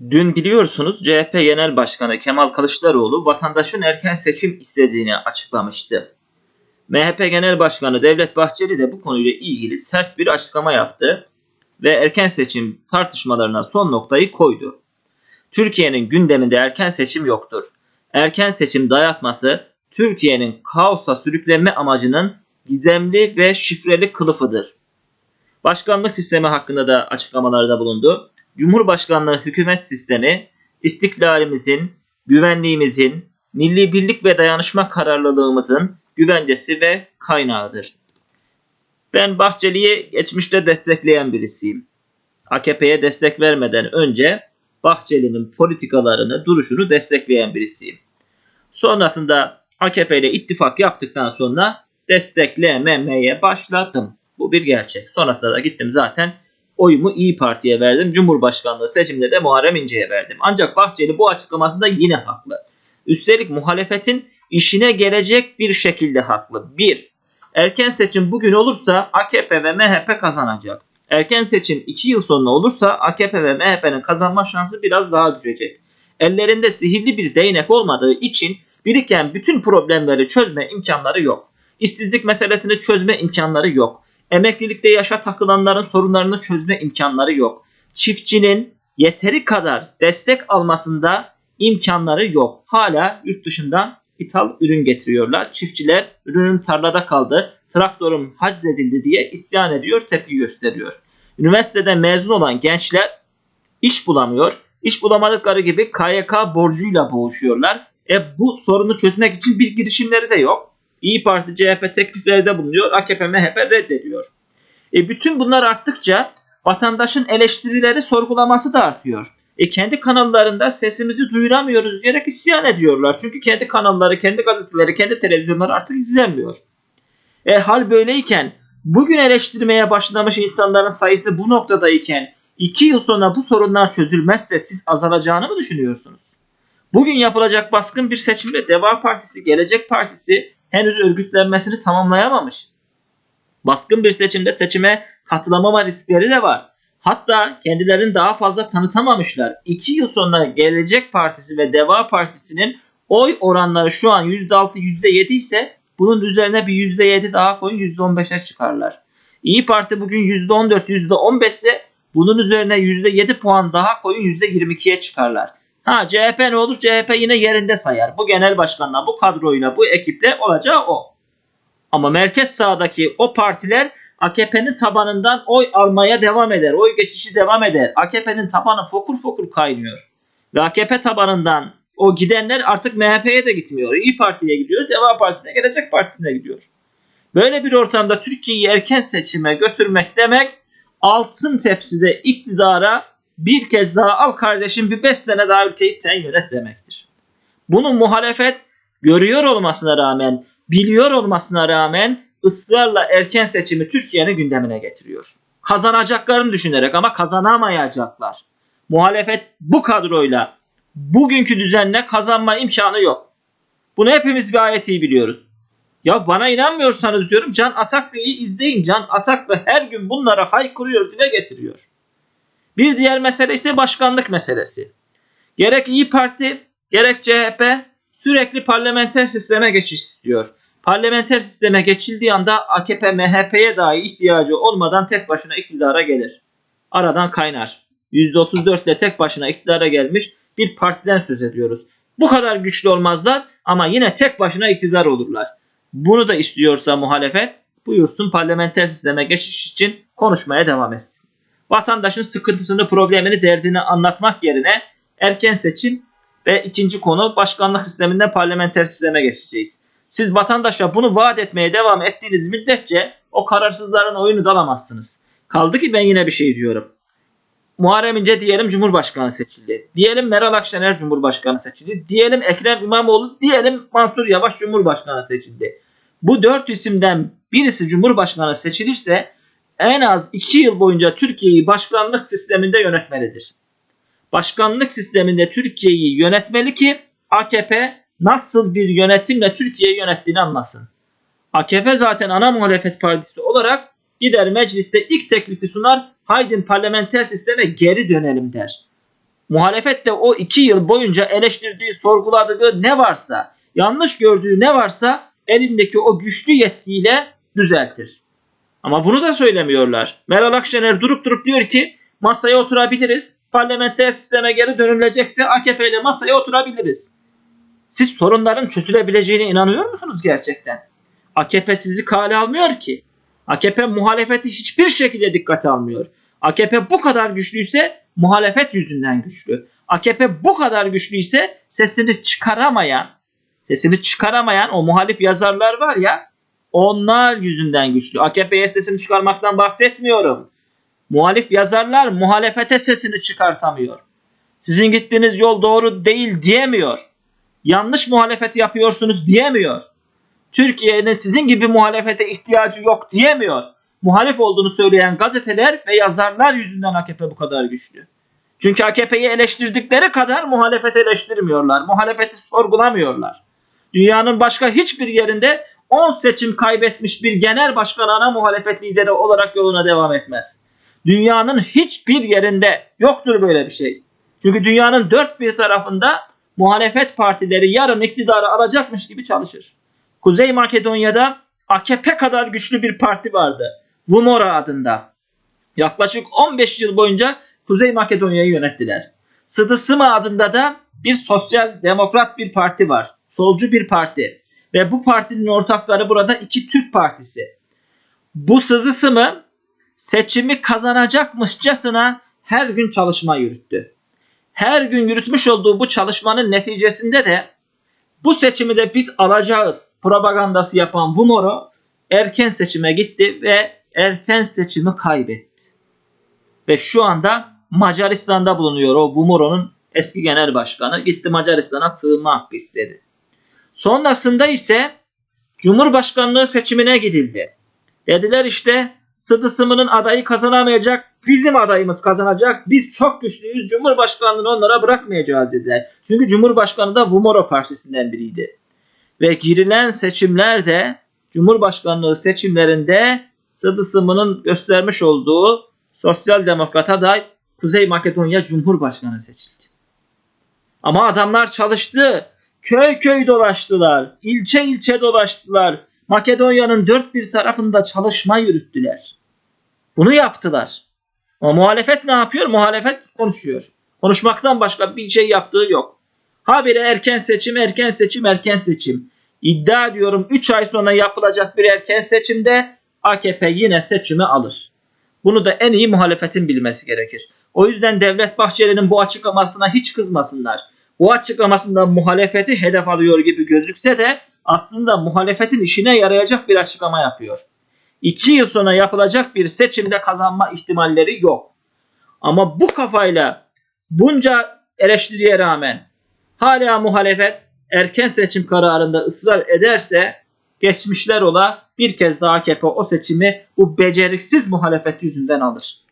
Dün biliyorsunuz CHP Genel Başkanı Kemal Kılıçdaroğlu vatandaşın erken seçim istediğini açıklamıştı. MHP Genel Başkanı Devlet Bahçeli de bu konuyla ilgili sert bir açıklama yaptı ve erken seçim tartışmalarına son noktayı koydu. Türkiye'nin gündeminde erken seçim yoktur. Erken seçim dayatması Türkiye'nin kaosa sürüklenme amacının gizemli ve şifreli kılıfıdır. Başkanlık sistemi hakkında da açıklamalarda bulundu. Cumhurbaşkanlığı hükümet sistemi istiklalimizin, güvenliğimizin, milli birlik ve dayanışma kararlılığımızın güvencesi ve kaynağıdır. Ben Bahçeli'yi geçmişte destekleyen birisiyim. AKP'ye destek vermeden önce Bahçeli'nin politikalarını, duruşunu destekleyen birisiyim. Sonrasında AKP ile ittifak yaptıktan sonra desteklememeye başladım. Bu bir gerçek. Sonrasında da gittim zaten oyumu İyi Parti'ye verdim. Cumhurbaşkanlığı seçiminde de Muharrem İnce'ye verdim. Ancak Bahçeli bu açıklamasında yine haklı. Üstelik muhalefetin işine gelecek bir şekilde haklı. 1. Erken seçim bugün olursa AKP ve MHP kazanacak. Erken seçim 2 yıl sonra olursa AKP ve MHP'nin kazanma şansı biraz daha düşecek. Ellerinde sihirli bir değnek olmadığı için biriken bütün problemleri çözme imkanları yok. İşsizlik meselesini çözme imkanları yok. Emeklilikte yaşa takılanların sorunlarını çözme imkanları yok. Çiftçinin yeteri kadar destek almasında imkanları yok. Hala yurt dışından ithal ürün getiriyorlar. Çiftçiler ürünün tarlada kaldı, traktörüm haczedildi diye isyan ediyor, tepki gösteriyor. Üniversiteden mezun olan gençler iş bulamıyor. İş bulamadıkları gibi KYK borcuyla boğuşuyorlar. E bu sorunu çözmek için bir girişimleri de yok. İyi Parti CHP tekliflerde bulunuyor. AKP MHP reddediyor. E bütün bunlar arttıkça vatandaşın eleştirileri sorgulaması da artıyor. E kendi kanallarında sesimizi duyuramıyoruz diyerek isyan ediyorlar. Çünkü kendi kanalları, kendi gazeteleri, kendi televizyonları artık izlenmiyor. E hal böyleyken bugün eleştirmeye başlamış insanların sayısı bu noktadayken 2 yıl sonra bu sorunlar çözülmezse siz azalacağını mı düşünüyorsunuz? Bugün yapılacak baskın bir seçimde Deva Partisi, Gelecek Partisi henüz örgütlenmesini tamamlayamamış. Baskın bir seçimde seçime katılamama riskleri de var. Hatta kendilerini daha fazla tanıtamamışlar. 2 yıl sonra Gelecek Partisi ve Deva Partisi'nin oy oranları şu an %6 %7 ise bunun üzerine bir %7 daha koyun %15'e çıkarlar. İyi Parti bugün %14 %15 ise bunun üzerine %7 puan daha koyun %22'ye çıkarlar. Ha CHP ne olur? CHP yine yerinde sayar. Bu genel başkanla, bu kadroyla, bu ekiple olacağı o. Ama merkez sağdaki o partiler AKP'nin tabanından oy almaya devam eder. Oy geçişi devam eder. AKP'nin tabanı fokur fokur kaynıyor. Ve AKP tabanından o gidenler artık MHP'ye de gitmiyor. İyi Parti'ye gidiyor. Deva Partisi'ne, Gelecek Partisi'ne gidiyor. Böyle bir ortamda Türkiye'yi erken seçime götürmek demek altın tepside iktidara bir kez daha al kardeşim bir 5 sene daha ülkeyi sen yönet demektir. Bunu muhalefet görüyor olmasına rağmen, biliyor olmasına rağmen ısrarla erken seçimi Türkiye'nin gündemine getiriyor. Kazanacaklarını düşünerek ama kazanamayacaklar. Muhalefet bu kadroyla bugünkü düzenle kazanma imkanı yok. Bunu hepimiz gayet iyi biliyoruz. Ya bana inanmıyorsanız diyorum Can Ataklı'yı izleyin. Can Ataklı her gün bunlara haykırıyor, dile getiriyor. Bir diğer mesele ise başkanlık meselesi. Gerek İyi Parti gerek CHP sürekli parlamenter sisteme geçiş istiyor. Parlamenter sisteme geçildiği anda AKP MHP'ye dahi ihtiyacı olmadan tek başına iktidara gelir. Aradan kaynar. %34 ile tek başına iktidara gelmiş bir partiden söz ediyoruz. Bu kadar güçlü olmazlar ama yine tek başına iktidar olurlar. Bunu da istiyorsa muhalefet buyursun parlamenter sisteme geçiş için konuşmaya devam etsin. Vatandaşın sıkıntısını, problemini, derdini anlatmak yerine erken seçim ve ikinci konu başkanlık sisteminden parlamenter sisteme geçeceğiz. Siz vatandaşa bunu vaat etmeye devam ettiğiniz müddetçe o kararsızların oyunu dalamazsınız. Kaldı ki ben yine bir şey diyorum. Muharrem İnce diyelim Cumhurbaşkanı seçildi. Diyelim Meral Akşener Cumhurbaşkanı seçildi. Diyelim Ekrem İmamoğlu, diyelim Mansur Yavaş Cumhurbaşkanı seçildi. Bu dört isimden birisi Cumhurbaşkanı seçilirse en az 2 yıl boyunca Türkiye'yi başkanlık sisteminde yönetmelidir. Başkanlık sisteminde Türkiye'yi yönetmeli ki AKP nasıl bir yönetimle Türkiye'yi yönettiğini anlasın. AKP zaten ana muhalefet partisi olarak gider mecliste ilk teklifi sunar. Haydin parlamenter sisteme geri dönelim der. Muhalefet de o iki yıl boyunca eleştirdiği, sorguladığı ne varsa, yanlış gördüğü ne varsa elindeki o güçlü yetkiyle düzeltir. Ama bunu da söylemiyorlar. Meral Akşener durup durup diyor ki masaya oturabiliriz. Parlamenter sisteme geri dönülecekse AKP ile masaya oturabiliriz. Siz sorunların çözülebileceğine inanıyor musunuz gerçekten? AKP sizi kale almıyor ki. AKP muhalefeti hiçbir şekilde dikkate almıyor. AKP bu kadar güçlüyse muhalefet yüzünden güçlü. AKP bu kadar güçlüyse sesini çıkaramayan, sesini çıkaramayan o muhalif yazarlar var ya onlar yüzünden güçlü. AKP'ye sesini çıkarmaktan bahsetmiyorum. Muhalif yazarlar muhalefete sesini çıkartamıyor. Sizin gittiğiniz yol doğru değil diyemiyor. Yanlış muhalefet yapıyorsunuz diyemiyor. Türkiye'nin sizin gibi muhalefete ihtiyacı yok diyemiyor. Muhalif olduğunu söyleyen gazeteler ve yazarlar yüzünden AKP bu kadar güçlü. Çünkü AKP'yi eleştirdikleri kadar muhalefeti eleştirmiyorlar. Muhalefeti sorgulamıyorlar. Dünyanın başka hiçbir yerinde 10 seçim kaybetmiş bir genel başkan ana muhalefet lideri olarak yoluna devam etmez. Dünyanın hiçbir yerinde yoktur böyle bir şey. Çünkü dünyanın dört bir tarafında muhalefet partileri yarın iktidarı alacakmış gibi çalışır. Kuzey Makedonya'da AKP kadar güçlü bir parti vardı. Vumora adında. Yaklaşık 15 yıl boyunca Kuzey Makedonya'yı yönettiler. Sıdısıma adında da bir sosyal demokrat bir parti var. Solcu bir parti. Ve bu partinin ortakları burada iki Türk partisi. Bu Sıdısımı seçimi kazanacakmışçasına her gün çalışma yürüttü. Her gün yürütmüş olduğu bu çalışmanın neticesinde de bu seçimi de biz alacağız propagandası yapan Vumoro erken seçime gitti ve erken seçimi kaybetti. Ve şu anda Macaristan'da bulunuyor o Vumoro'nun eski genel başkanı. Gitti Macaristan'a sığınma hakkı istedi. Sonrasında ise Cumhurbaşkanlığı seçimine gidildi. Dediler işte Sıdısımı'nın adayı kazanamayacak, bizim adayımız kazanacak. Biz çok güçlüyüz, Cumhurbaşkanlığını onlara bırakmayacağız dediler. Çünkü Cumhurbaşkanı da Vumoro partisinden biriydi. Ve girilen seçimlerde, Cumhurbaşkanlığı seçimlerinde Sıdısımı'nın göstermiş olduğu sosyal demokrat aday Kuzey Makedonya Cumhurbaşkanı seçildi. Ama adamlar çalıştı. Köy köy dolaştılar. ilçe ilçe dolaştılar. Makedonya'nın dört bir tarafında çalışma yürüttüler. Bunu yaptılar. Ama muhalefet ne yapıyor? Muhalefet konuşuyor. Konuşmaktan başka bir şey yaptığı yok. Habire erken seçim, erken seçim, erken seçim. İddia ediyorum 3 ay sonra yapılacak bir erken seçimde AKP yine seçimi alır. Bunu da en iyi muhalefetin bilmesi gerekir. O yüzden Devlet Bahçeli'nin bu açıklamasına hiç kızmasınlar. Bu açıklamasında muhalefeti hedef alıyor gibi gözükse de aslında muhalefetin işine yarayacak bir açıklama yapıyor. İki yıl sonra yapılacak bir seçimde kazanma ihtimalleri yok. Ama bu kafayla bunca eleştiriye rağmen hala muhalefet erken seçim kararında ısrar ederse geçmişler ola bir kez daha AKP o seçimi bu beceriksiz muhalefet yüzünden alır.